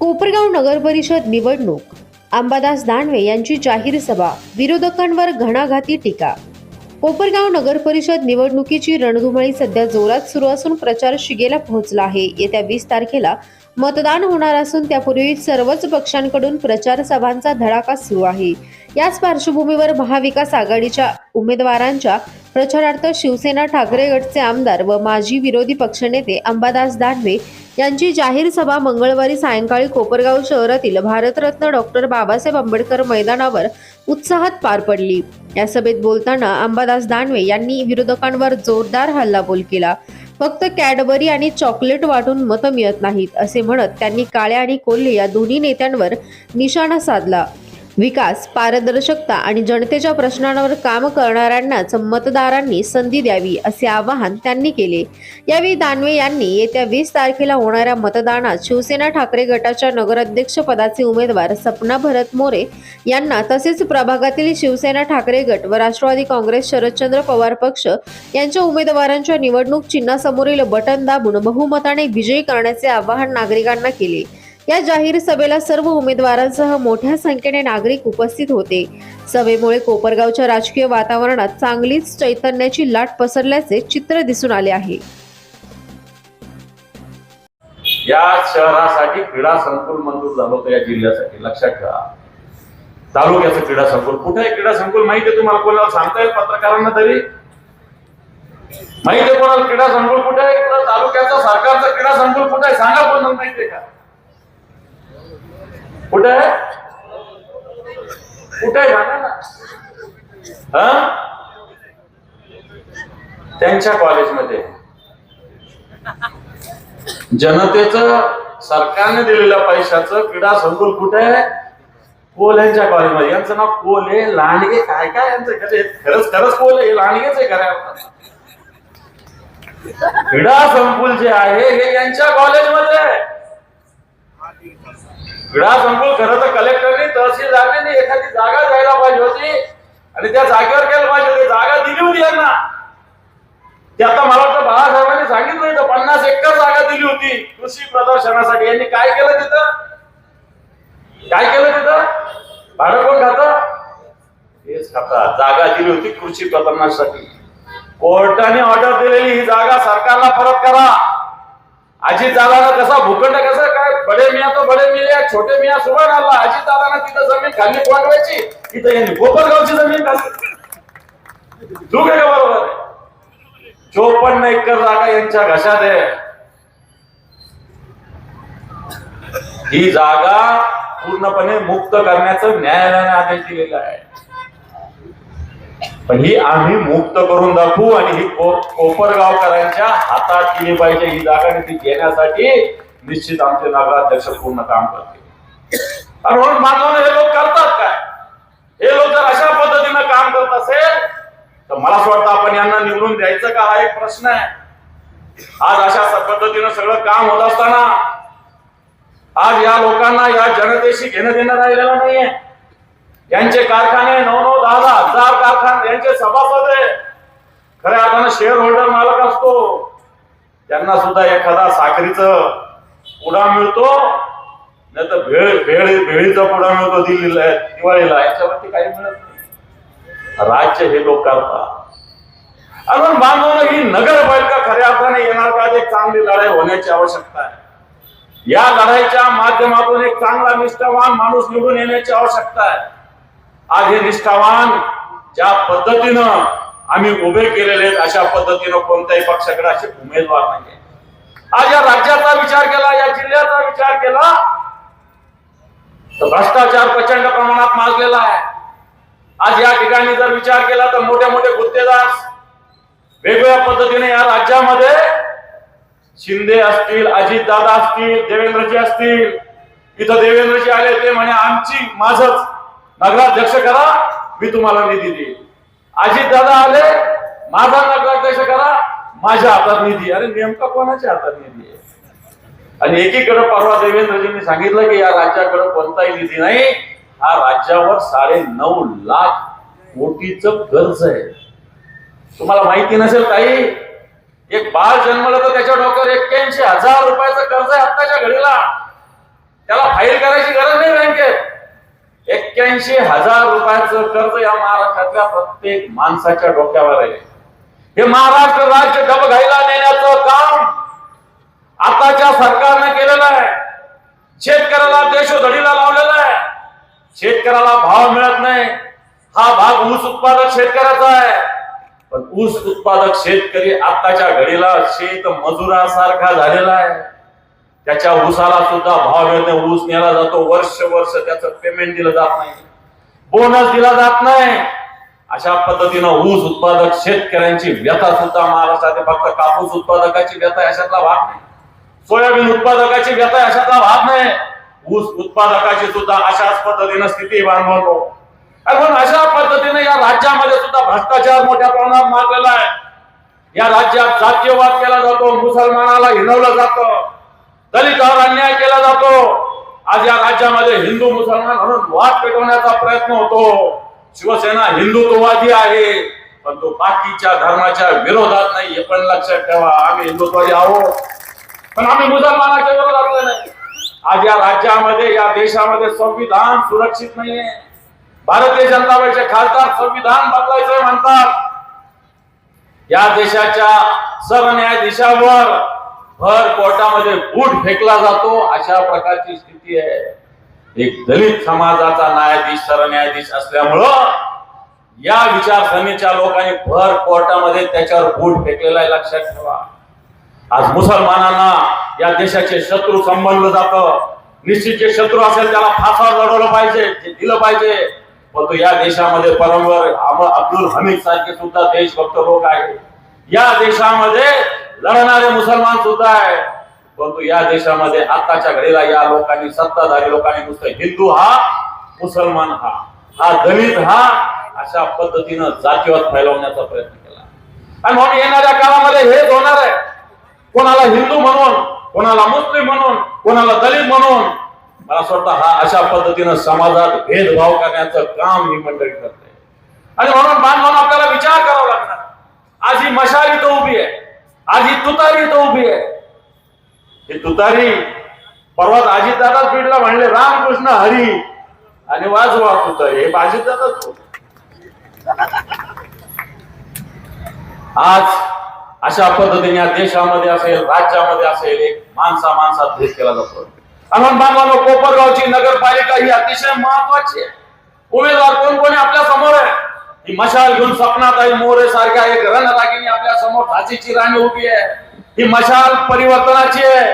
कोपरगाव नगर परिषद निवडणूक. अंबादास दानवे यांची जाहीर सभा. विरोधकांवर घणाघाती टीका. कोपरगाव नगर परिषद निवडणुकीची रणधुमाळी सध्या जोरात सुरू असून प्रचार शिगेला पोहोचला आहे. येत्या वीस तारखेला मतदान होणार असून त्यापूर्वी सर्वच पक्षांकडून प्रचार सभांचा धडाका सुरू आहे. याच पार्श्वभूमीवर महाविकास आघाडीच्या उमेदवारांच्या प्रचारार्थ शिवसेना ठाकरे गटचे आमदार व माजी विरोधी पक्षनेते अंबादास दानवे यांची जाहीर सभा मंगळवारी सायंकाळी कोपरगाव शहरातील भारतरत्न डॉक्टर बाबासाहेब आंबेडकर मैदानावर उत्साहात पार पडली. या सभेत बोलताना अंबादास दानवे यांनी विरोधकांवर जोरदार हल्लाबोल केला. फक्त कॅडबरी आणि चॉकलेट वाटून मतं मिळत नाहीत असे म्हणत त्यांनी काळे आणि कोल्हे या दोन्ही नेत्यांवर निशाणा साधला. विकास पारदर्शकता आणि जनतेच्या प्रश्नांवर काम करणाऱ्यांनाच मतदारांनी संधी द्यावी असे आवाहन त्यांनी केले. यावेळी दानवे यांनी येत्या वीस तारखेला होणाऱ्या मतदानात शिवसेना ठाकरे गटाच्या नगराध्यक्ष पदाचे उमेदवार सपना भरत मोरे यांना तसेच प्रभागातील शिवसेना ठाकरे गट व राष्ट्रवादी काँग्रेस शरदचंद्र पवार पक्ष यांच्या उमेदवारांच्या निवडणूक चिन्हासमोरील बटन दाबून बहुमताने विजयी करण्याचे आवाहन नागरिकांना केले. या जाहीर सभेला सर्व उमेदवारांसह मोठ्या संख्येने नागरिक उपस्थित होते. सभेमुळे कोपरगावच्या राजकीय वातावरणात चांगलीच चैतन्याची लाट पसरल्याचे चित्र दिसून आले आहे. या शहरासाठी क्रीडा संकुल मंजूर झालं होतं या जिल्ह्यासाठी. लक्षात ठेवा. तालुक्याचं क्रीडा संकुल. कुठे आहे क्रीडा संकुल माहिती आहे तुम्हाला कोणाला सांगता येईल? पत्रकारांना तरी. माहिती आहे कोणाला क्रीडा संकुल कुठे आहे? इकडं तालुक्याचं सरकारचं क्रीडा संकुल कुठे आहे? सांगा कोणाला माहिती आहे का? कुठे आहे? कुठे आहे हा? त्यांच्या कॉलेजमध्ये. जनतेचं सरकारने दिलेल्या पैशाचं क्रीडा संकुल कुठे आहे? कोल्यांच्या कॉलेजमध्ये. यांचं नाव कोल्हे लांडगे काय काय यांचं खरंच खरंच कोल्हे हे लांडगेच आहे खऱ्या क्रीडा संकुल जे आहे हे यांच्या कॉलेजमध्ये आहे. क्रीडा संकुल खरं तर कलेक्टरनी तहसीलदारने एखादी जागा द्यायला पाहिजे होती. आणि त्या जागेवर गेलं पाहिजे होती. जागा दिली होती यांना. ते आता मला वाटतं बाळासाहेबांनी सांगितलं होतं पन्नास एकर जागा दिली होती कृषी प्रदर्शनासाठी. यांनी काय केलं तिथं? काय केलं तिथं? भाडं कोण खात? हेच खातात. जागा दिली होती कृषी प्रदर्शनासाठी. कोर्टाने ऑर्डर दिलेली ही जागा सरकारला परत करा. अजित दादानं कसा भूखंड कसा बडे मिया तो बडे मिया छोटे मिया सुभान आला आजी दादाना तिथं जमीन खाली कोंडवायची तिथं यांनी गोपरगावची जमीन खाली. चूक आहे का बरोबर? चोपन्न एकर जागा यांच्या घशात आहे. ही जागा पूर्णपणे मुक्त करण्याचं न्यायालयाने आदेश दिलेला आहे. पण ही आम्ही मुक्त करून दाखवू आणि ही कोपरगावकरांच्या हातात केली पाहिजे ही जागा घेण्यासाठी निश्चित आमचे नगराध्यक्ष पूर्ण काम करतील. आणि म्हणून मानवाने हे लोक करतात काय? हे लोक जर अशा पद्धतीनं काम करत असेल तर मला असं वाटतं आपण यांना निवडून द्यायचं का हा एक प्रश्न आहे. आज अशा पद्धतीनं सगळं काम होत असताना आज या लोकांना या जनतेशी घेणं देणं राहिलेलं नाहीये. यांचे कारखाने नऊ नऊ दहा दहा हजार कारखाने यांचे सभासद आहे खऱ्या अर्थानं शेअर होल्डर मालक असतो. त्यांना सुद्धा एखादा साखरीचं पुडा मिळतो नाही तर भेळ भेळ भेळीचा पुडा मिळतो दिल्लीला दिवाळीला याच्यावरती काही मिळत नाही. राज्य हे लोक करतात. अजून बांधवणं ही नगरपालिका खऱ्या अर्थाने येणार का एक चांगली लढाई होण्याची आवश्यकता आहे. या लढाईच्या माध्यमातून एक चांगला निष्ठावान माणूस निवडून येण्याची आवश्यकता आहे. आज हे निष्ठावान ज्या पद्धतीनं आम्ही उभे केलेले आहेत अशा पद्धतीनं कोणत्याही पक्षाकडे असे उमेदवार नाही आज या राज्याचा विचार केला या जिल्ह्याचा विचार केला तर भ्रष्टाचार प्रचंड प्रमाणात माजलेला आहे. आज या ठिकाणी जर विचार केला तर मोठे मोठे गुत्तेदार वेगवेगळ्या पद्धतीने या राज्यामध्ये शिंदे असतील अजित दादा असतील देवेंद्रजी असतील इथं देवेंद्रजी आले ते म्हणे आमची माझच नगराध्यक्ष करा मी तुम्हाला निधी देईल अजित दादा आले माझा नगराध्यक्ष करा माझ्या हातात निधी अरे नेमका कोणाच्या हातात निधी आहे? आणि एकीकडे परवा देवेंद्रजींनी सांगितलं की या राज्याकडे कोणताही निधी नाही. हा राज्यावर साडे नऊ लाख कोटीच कर्ज आहे. तुम्हाला माहिती नसेल काही एक बाळ जन्मलं तर त्याच्या डोक्यावर एक्क्याऐंशी हजार रुपयाचं कर्ज आहे आत्ताच्या घडीला. त्याला फाईल करायची गरज नाही बँकेत. एक्क्याऐंशी हजार रुपयाचं कर्ज या महाराष्ट्रातल्या प्रत्येक माणसाच्या डोक्यावर आहे. हे महाराष्ट्र राज्य डबघाईला नेण्याचं काम आताच्या सरकारने केलेलं आहे. शेतकऱ्याला देशोधडीला लावलेला आहे. शेतकऱ्याला भाव मिळत नाही. हा भाग ऊस उत्पादक शेतकऱ्याचा आहे. पण ऊस उत्पादक शेतकरी आताच्या घडीला शेत मजुरासारखा झालेला आहे. त्याच्या ऊसाला सुद्धा भाव मिळत नाही. ऊस नेला जातो. वर्ष वर्ष त्याचं पेमेंट दिलं जात नाही. बोनस दिला जात नाही. अशा पद्धतीनं ऊस उत्पादक शेतकऱ्यांची व्यथा सुद्धा महाराष्ट्रात फक्त कापूस उत्पादकाची व्यथा अशातला भाग नाही. सोयाबीन उत्पादकाची व्यथा अशातला भाग नाही. ऊस उत्पादकाची सुद्धा अशाच पद्धतीनं स्थिती बांधवतो आणि अशा पद्धतीने या राज्यामध्ये सुद्धा भ्रष्टाचार मोठ्या प्रमाणात मारलेला आहे. या राज्यात जातीयवाद केला जातो मुसलमानाला हिनवलं जातं दलितावर अन्याय केला जातो. आज या राज्यामध्ये हिंदू मुसलमान म्हणून वाद पेटवण्याचा प्रयत्न होतो. शिवसेना हिंदुत्ववादी आहे पण तो बाकीच्या धर्माच्या विरोधात नाही हे पण लक्षात ठेवा. आम्ही हिंदुत्ववादी आहोत पण आम्ही मुसलमानाच्या विरोधात नाही. आज या राज्यामध्ये या देशामध्ये संविधान सुरक्षित नाहीये. भारतीय जनता पक्षाचे खासदार संविधान बदलायचं म्हणतात. या देशाच्या सरन्यायाधीशावर भर कोर्टामध्ये बूट फेकला जातो अशा प्रकारची स्थिती आहे. एक दलित समाजाचा न्यायाधीश सरन्यायाधीश असल्यामुळं या विचारसरणीच्या लोकांनी भर कोर्टामध्ये त्याच्यावर बूट फेकलेला आहे लक्षात ठेवा. आज मुसलमानांना या देशाचे शत्रू संबंधलं जातं. निश्चित जे शत्रू असेल त्याला फासावर लढवलं पाहिजे ते दिलं पाहिजे. परंतु या देशामध्ये परमवर अब्दुल हमीद सारखे सुद्धा देशभक्त लोक आहेत. या देशामध्ये लढणारे मुसलमान सुद्धा आहे परंतु या देशामध्ये आताच्या घडीला या लोकांनी सत्ताधारी लोकांनी नुसतं हिंदू हा मुसलमान हा. हा दलित हा अशा पद्धतीनं जातीवाद फैलवण्याचा प्रयत्न केला. आणि म्हणून येणाऱ्या काळामध्ये हेच होणार आहे. कोणाला हिंदू म्हणून कोणाला मुस्लिम म्हणून कोणाला दलित म्हणून. मला असं वाटतं हा अशा पद्धतीनं समाजात भेदभाव करण्याचं काम ही मंडळी करते. आणि म्हणून बांधवांना आपल्याला विचार करावा लागणार. आज ही मशाल इथं उभी आहे. आज ही तुतारी इथं उभी आहे. हे तुतारी परवात अजितदादाच बीडला म्हणले रामकृष्ण हरी. आणि वाजवा तुतारी हे अजितदादाच आज अशा पद्धतीने या देशामध्ये असेल राज्यामध्ये असेल एक माणसा माणसात भेद केला जातो. म्हणून बांधवांनो कोपरगावची नगरपालिका ही अतिशय महत्वाची आहे. उमेदवार कोण कोणी आपल्यासमोर आहे? ही मशाल घेऊन सपनात आई मोरे सारख्या एक रणरागिणी आपल्यासमोर झाशीची राणी उभी आहे. ही मशाल परिवर्तनाची आहे.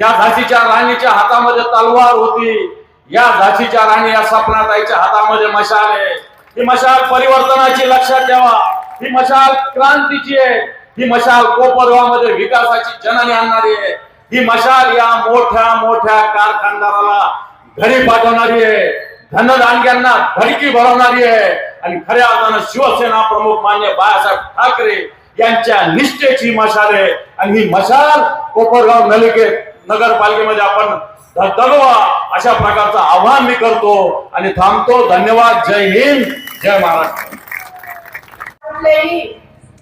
या झाशीच्या राणीच्या हातामध्ये तलवार होती. या झाशीच्या राणी या सपनाताईच्या हातामध्ये मशाल आहे. ही मशाल परिवर्तनाची लक्षात ठेवा. ही मशाल क्रांतीची आहे. ही मशाल कोपरगावमध्ये विकासाची जननी आणणारी आहे. ही मशाल या मोठ्या मोठ्या कारखानदाराला घरी पाठवणारी आहे. धनदानग्यांना धडकी भरवणारी आहे. आणि खऱ्या अर्थानं शिवसेना प्रमुख मान्य बाळासाहेब ठाकरे यांच्या निष्ठेची मशाल आहे. आणि ही मशाल कोपरगाव नलिके नगरपालिकेमध्ये आपण दगवा अशा प्रकारचं आव्हान मी करतो आणि थांबतो. धन्यवाद. जय हिंद. जय महाराष्ट्र.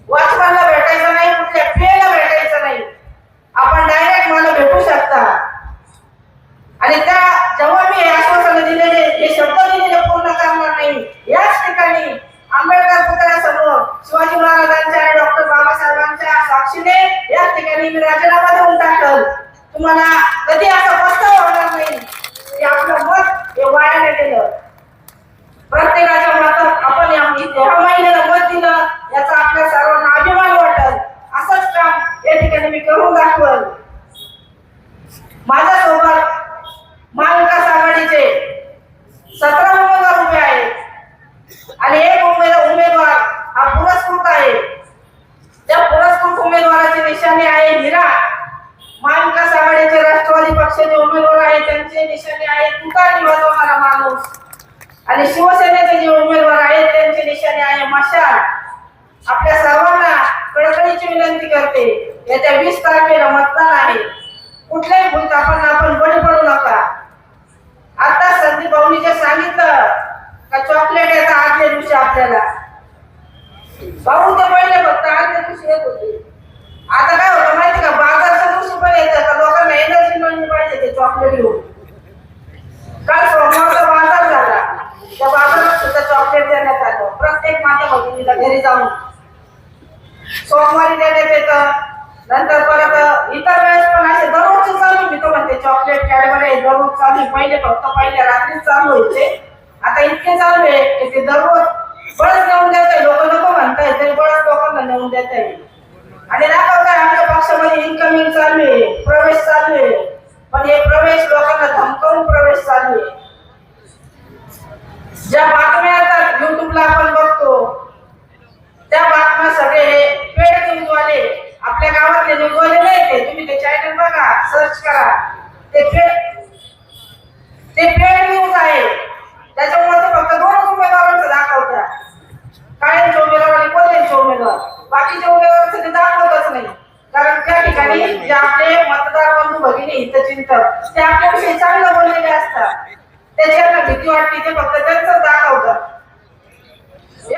वाचवायला भेटायचं नाही कुठल्या वीस तारखेला मतदान आहे. कुठल्याही भूत आपण बळी पडू नका. आता संदीप भाऊनी जे सांगितलं का चॉकलेट येतात आठल्या दिवशी आपल्याला. भाऊ ते पहिले फक्त आठल्या दिवशी येत होते. आता काय होतं माहिती का? बाजारच्या दिवशी पण येत का लोकांना एनर्जी मिळली पाहिजे ते चॉकलेट घेऊन. काल सोमवारचा बाजार झाला. त्या बाजारात सुद्धा चॉकलेट देण्यात आलं. प्रत्येक माझ्या भगिनीला घरी जाऊन. सोमवारी देण्यात येतं. नंतर परत इतर वेळेस पण असे दररोज चालू मी तो म्हणते चॉकलेट कॅडबरे दररोज चालू पहिले फक्त पहिले रात्रीच चालू होते. आता इतके चालू आहे की ते दररोज बळच नेऊन देत आहे लोक नको म्हणताय तरी बळच लोकांना नेऊन देत आहे आणि दाखवताय आमच्या पक्षामध्ये इन्कमिंग चालू आहे. प्रवेश चालू आहे. पण हे प्रवेश लोकांना धमकावून प्रवेश चालू आहे. 出来